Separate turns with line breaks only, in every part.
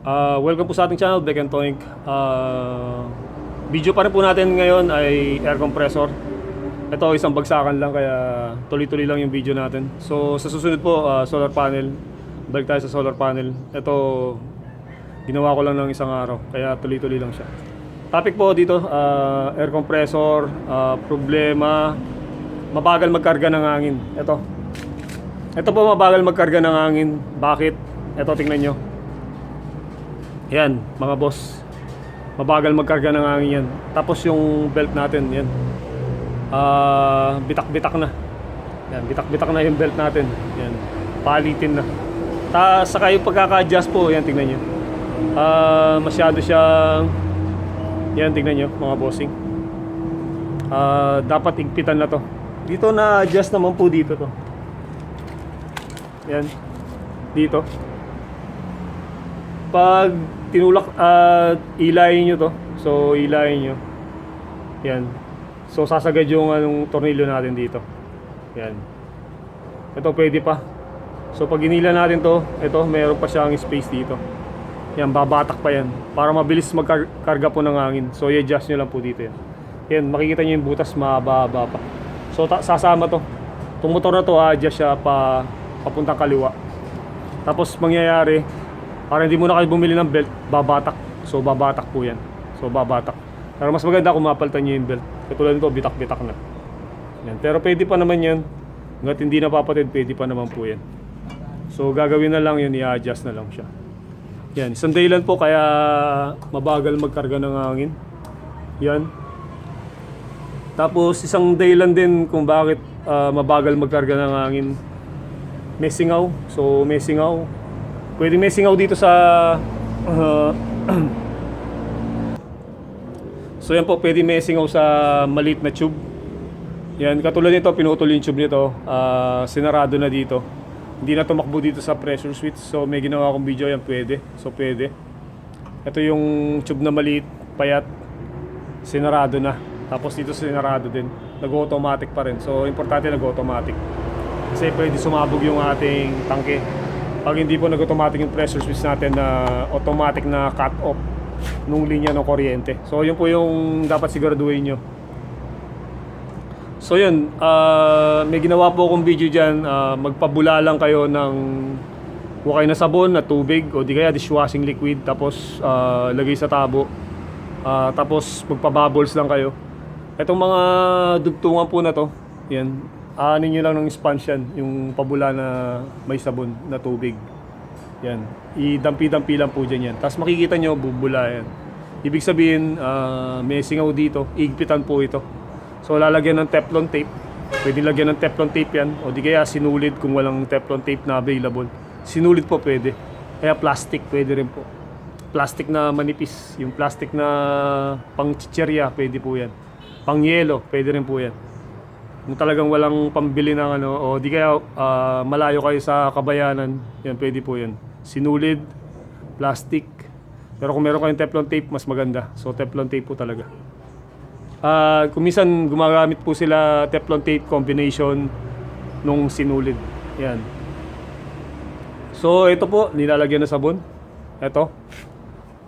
Uh, welcome po sa ating channel, Beck and Toink. Uh, video pa rin po natin ngayon ay air compressor. Ito isang bagsakan lang kaya tuloy-tuloy lang yung video natin. So sa susunod po, uh, solar panel. Balik tayo sa solar panel. Ito, ginawa ko lang ng isang araw kaya tuloy-tuloy lang siya. Topic po dito, uh, air compressor, uh, problema, mabagal magkarga ng hangin. Ito. Ito po mabagal magkarga ng hangin. Bakit? Ito tingnan nyo. Yan, mga boss. Mabagal magkarga ng hangin yan. Tapos yung belt natin, yan. Ah, bitak-bitak na. Yan, bitak-bitak na yung belt natin. Yan, palitin na. Ta saka yung pagkaka-adjust po, yan tingnan nyo. Ah, masyado siyang yan tingnan nyo, mga bossing. Ah, dapat igpitan na to. Dito na adjust naman po dito to. Yan. Dito pag tinulak at ilayin nyo to. So ilayin nyo. Yan. So sasagad yung anong tornilyo natin dito. Yan. Ito pwede pa. So pag inila natin to ito meron pa siyang space dito. Yan babatak pa yan. Para mabilis magkarga po ng hangin. So i-adjust nyo lang po dito yan. Yan makikita nyo yung butas mahaba-haba pa. So sasama to. Itong motor na to adjust siya pa papuntang kaliwa. Tapos mangyayari para hindi mo na kayo bumili ng belt, babatak. So babatak po yan. So babatak. Pero mas maganda kung mapalitan nyo yung belt. Katulad nito, bitak-bitak na. Yan. Pero pwede pa naman yan. Hanggat hindi napapatid, pwede pa naman po yan. So gagawin na lang yun, i-adjust na lang siya. Yan. Isang dahilan po kaya mabagal magkarga ng hangin. Yan. Tapos isang dahilan din kung bakit ah, mabagal magkarga ng hangin. May singaw. So may singaw. Pwede may singaw dito sa uh, So yan po, pwede may singaw sa maliit na tube. Yan, katulad nito, pinutol yung tube nito. ah, sinarado na dito. Hindi na tumakbo dito sa pressure switch. So may ginawa akong video, yan pwede. So pwede. Ito yung tube na maliit, payat. Sinarado na. Tapos dito sinarado din. Nag-automatic pa rin. So importante nag-automatic. Kasi pwede sumabog yung ating tangke pag hindi po nag-automatic yung pressure switch natin na automatic na cut off nung linya ng kuryente. So yun po yung dapat siguraduhin nyo. So yun, ah, may ginawa po akong video dyan, ah, magpabula lang kayo ng hukay na sabon na tubig o di kaya dishwashing liquid tapos ah, lagay sa tabo. Ah, tapos magpa-bubbles lang kayo. Itong mga dugtungan po na to, yan, aanin nyo lang ng sponge yan, yung pabula na may sabon na tubig. Yan. Idampi-dampi lang po dyan yan. Tapos makikita nyo, bubula yan. Ibig sabihin, ah, may singaw dito, igpitan po ito. So lalagyan ng teflon tape. Pwede lagyan ng teflon tape yan. O di kaya sinulid kung walang teflon tape na available. Sinulid po pwede. Kaya plastic pwede rin po. Plastic na manipis. Yung plastic na pang chicherya, pwede po yan. Pang yelo, pwede rin po yan. Kung talagang walang pambili ng ano, o di kaya ah, malayo kayo sa kabayanan, yan pwede po yan. Sinulid, plastic. Pero kung meron kayong Teflon tape, mas maganda. So Teflon tape po talaga. Ah, kung minsan gumagamit po sila Teflon tape combination nung sinulid. Yan. So ito po, nilalagyan na sabon. Ito.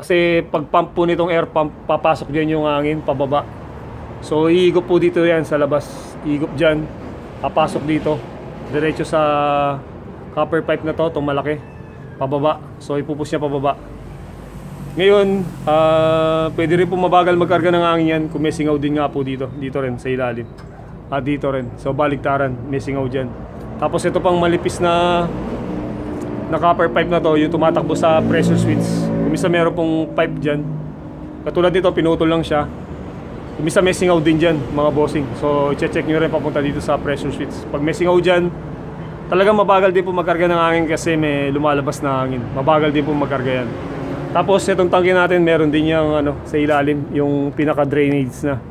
Kasi pag pump po nitong air pump, papasok diyan yung hangin pababa. So iigop po dito yan sa labas. Iigop dyan. Papasok dito. Diretso sa copper pipe na to, itong malaki. Pababa. So ipupus niya pababa. Ngayon, ah, pwede rin po mabagal magkarga ng hangin yan kung may singaw din nga po dito. Dito rin, sa ilalim. At dito rin. So baligtaran, may singaw dyan. Tapos ito pang malipis na na copper pipe na to, yung tumatakbo sa pressure switch. Kumisa meron pong pipe dyan. Katulad nito, pinutol lang siya. Kumisa may singaw din dyan, mga bossing. So, check nyo rin papunta dito sa pressure switch. Pag may singaw dyan, talagang mabagal din po magkarga ng hangin kasi may lumalabas na hangin. Mabagal din po magkarga yan. Tapos, itong tangke natin, meron din yung ano, sa ilalim, yung pinaka-drainage na.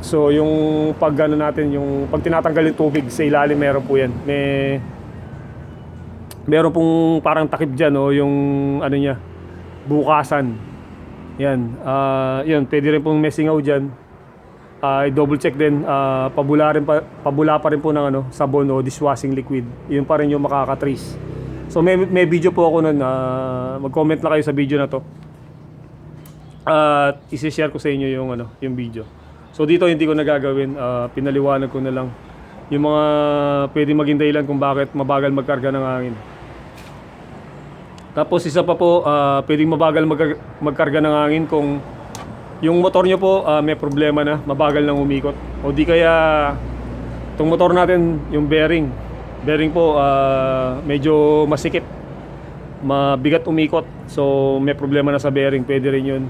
So, yung pag ano natin, yung pag tinatanggal yung tubig sa ilalim, meron po yan. May meron pong parang takip dyan, oh, yung ano niya, bukasan. Yan. ah yun, pwede rin pong may singaw dyan. Ah, i-double check din, ah, pabula, rin pa, pabula pa rin po ng ano, sabon o dishwashing liquid. Yun pa rin yung makakatrace So may, may video po ako nun, ah, mag-comment na kayo sa video na to. At isi-share ko sa inyo yung ano, yung video. So dito hindi ko nagagawin, ah, pinaliwanag ko na lang yung mga pwede maging dahilan kung bakit mabagal magkarga ng hangin. Tapos isa pa po, ah, pwedeng mabagal magkar- magkarga ng hangin kung yung motor nyo po ah, may problema na, mabagal nang umikot. O di kaya itong motor natin, yung bearing. Bearing po ah, medyo masikip. Mabigat umikot. So may problema na sa bearing, pwede rin yun.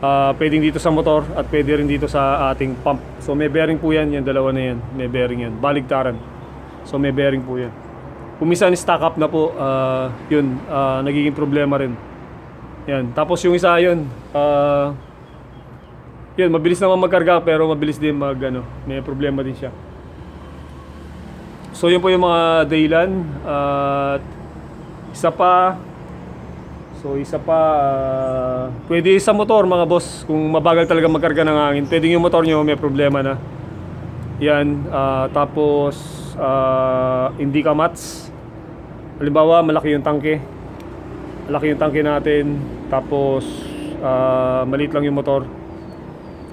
Ah, pwedeng dito sa motor at pwede rin dito sa ating pump. So may bearing po yan, yan dalawa na yan. May bearing yan, baligtaran. So may bearing po yan. Kung minsan stock up na po, ah, yun, ah, nagiging problema rin. Yan. Tapos yung isa yun, ah, yun, mabilis naman magkarga pero mabilis din mag, ano, may problema din siya. So yun po yung mga dahilan. At isa pa, so isa pa, ah, pwede sa motor mga boss, kung mabagal talaga magkarga ng hangin, pwedeng yung motor nyo may problema na. Yan, ah, tapos ah, hindi ka mats. Halimbawa, malaki yung tangke. Malaki yung tangke natin. Tapos, ah, maliit lang yung motor.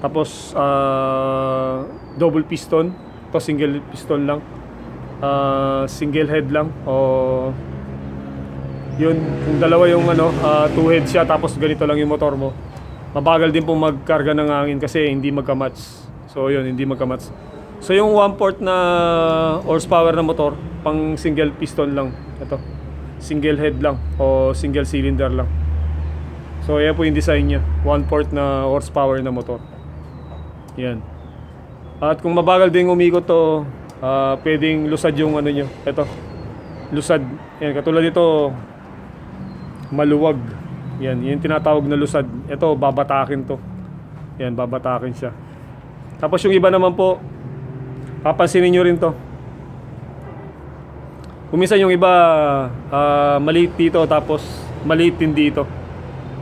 Tapos, ah, double piston. Ito single piston lang. Ah, single head lang. O, yun, kung dalawa yung ano, ah, two head siya tapos ganito lang yung motor mo. Mabagal din po magkarga ng hangin kasi hindi magka-match. So yun, hindi magka-match. So yung 1/4 na horsepower na motor, pang single piston lang. Ito. Single head lang o single cylinder lang. So yan po yung design niya. 1/4 na horsepower na motor. Yan. At kung mabagal din umikot to, ah, pwedeng lusad yung ano nyo. Ito. Lusad. Yan, katulad nito, maluwag. Yan, yung tinatawag na lusad. Ito, babatakin to. Yan, babatakin siya. Tapos yung iba naman po, papansinin nyo rin to. Kuminsan yung iba, ah, maliit dito tapos maliit din dito.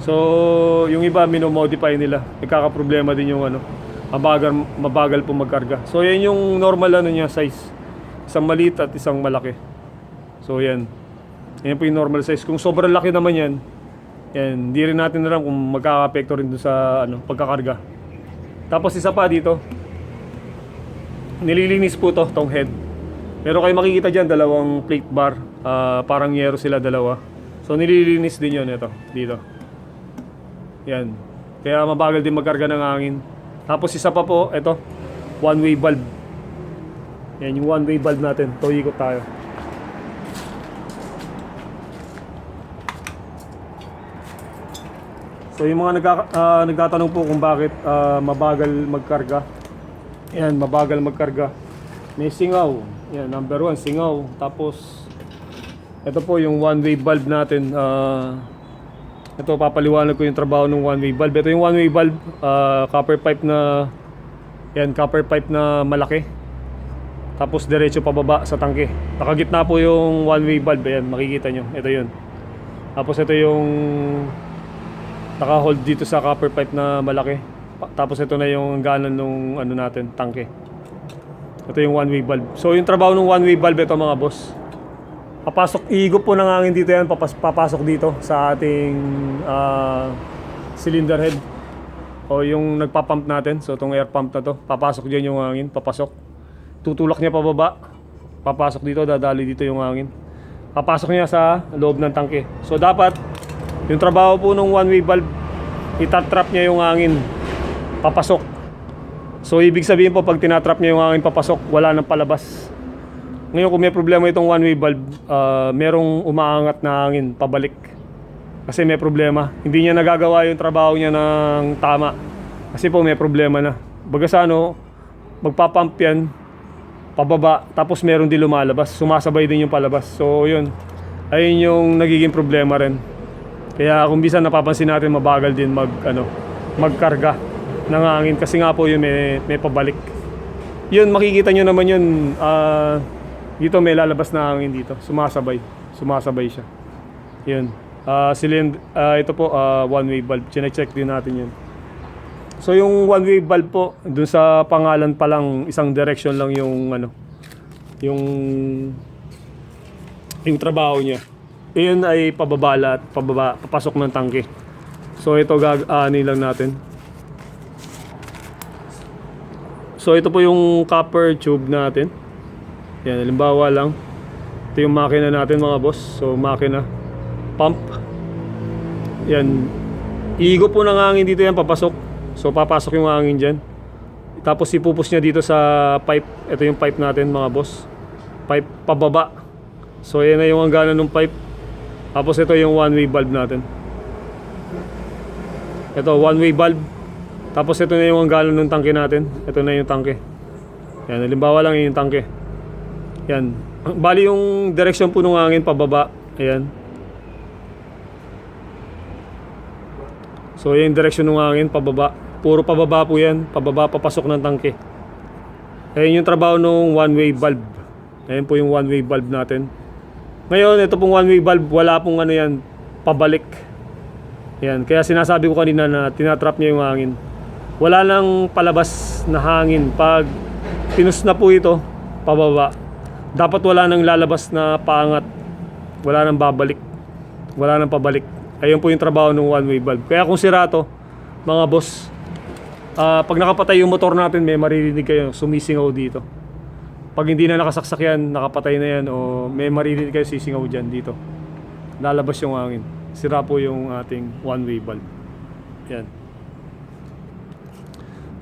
So, yung iba minomodify nila. Nagkakaproblema din yung ano, mabagal, mabagal po magkarga. So, yan yung normal ano niya size. Isang maliit at isang malaki. So, yan. Yan po yung normal size. Kung sobrang laki naman yan, yan, hindi rin natin alam kung magkaka-apekto rin sa ano, pagkakarga. Tapos isa pa dito, nililinis po to, tong head. Meron kayo makikita dyan, dalawang plate bar. Ah, parang yero sila dalawa. So nililinis din yun ito, dito. Yan. Kaya mabagal din magkarga ng hangin. Tapos isa pa po, ito, one-way valve. Yan yung one-way valve natin. Ito, ikot tayo. So yung mga nagka, ah, nagtatanong po kung bakit ah, mabagal magkarga. Yan, mabagal magkarga. May singaw. Yan, number one, singaw. Tapos, ito po yung one-way valve natin. Ah, ito, papaliwanag ko yung trabaho ng one-way valve. Ito yung one-way valve, ah, copper pipe na, yan, copper pipe na malaki. Tapos diretso pababa sa tangke. Nakagitna po yung one-way valve. Ayan, makikita nyo. Ito yun. Tapos ito yung naka-hold dito sa copper pipe na malaki. Tapos ito na yung ganan nung ano natin, tangke. Ito yung one-way valve. So yung trabaho ng one-way valve ito mga boss. Papasok, iigop po ng hangin dito yan, papas, papasok dito sa ating ah, cylinder head. O yung nagpapump natin, so itong air pump na to, papasok dyan yung hangin, papasok. Tutulak niya pababa, papasok dito, dadali dito yung hangin. Papasok niya sa loob ng tangke. So dapat, yung trabaho po ng one-way valve, itatrap niya yung hangin, papasok. So ibig sabihin po pag tinatrap niya yung hangin papasok, wala nang palabas. Ngayon kung may problema itong one-way valve, ah, merong umaangat na hangin pabalik. Kasi may problema. Hindi niya nagagawa yung trabaho niya ng tama. Kasi po may problema na. Baga sa ano, magpapump yan, pababa, tapos meron din lumalabas. Sumasabay din yung palabas. So yun, ayun yung nagiging problema rin. Kaya kung bisa napapansin natin mabagal din mag ano, magkarga ng hangin kasi nga po yun may, may pabalik. Yun makikita nyo naman yun ah, dito may lalabas na hangin dito. Sumasabay. Sumasabay siya. Yun. Ah, cylind- ah, ito po ah, one way valve. Chine-check din natin yun. So yung one way valve po, dun sa pangalan pa lang isang direction lang yung ano, yung yung trabaho niya. Iyon ay pababa at pababa, papasok ng tangke. So ito gag-ani lang natin. So ito po yung copper tube natin. Yan, halimbawa lang. Ito yung makina natin mga boss. So makina, pump. Yan. Iigo po ng hangin dito yan papasok. So papasok yung hangin dyan. Tapos ipupus niya dito sa pipe. Ito yung pipe natin mga boss. Pipe pababa. So yan na yung hangganan ng pipe. Tapos ito yung one-way valve natin. Ito, one-way valve. Tapos ito na yung hangganan ng tangke natin. Ito na yung tangke. Yan, halimbawa lang yun yung tangke. Yan. Bali yung direksyon po ng hangin pababa. Ayan. So yung direksyon ng hangin pababa. Puro pababa po yan. Pababa, papasok ng tangke. Ayan yung trabaho ng one-way valve. Ayan po yung one-way valve natin. Ngayon, ito pong one-way valve, wala pong ano yan, pabalik. Yan, kaya sinasabi ko kanina na tinatrap niya yung hangin. Wala nang palabas na hangin. Pag pinus na po ito, pababa, dapat wala nang lalabas na paangat. Wala nang babalik. Wala nang pabalik. Ayun po yung trabaho ng one-way valve. Kaya kung sira to, mga boss, ah, pag nakapatay yung motor natin, may maririnig kayo sumisingaw dito. Pag hindi na nakasaksak yan, nakapatay na yan, o may maririnig kayo sisingaw dyan dito. Lalabas yung hangin. Sira po yung ating one-way valve. Yan.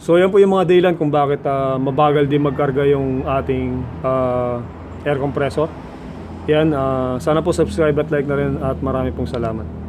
So yan po yung mga dahilan kung bakit ah, mabagal din magkarga yung ating ah, air compressor. Yan, ah, sana po subscribe at like na rin at marami pong salamat.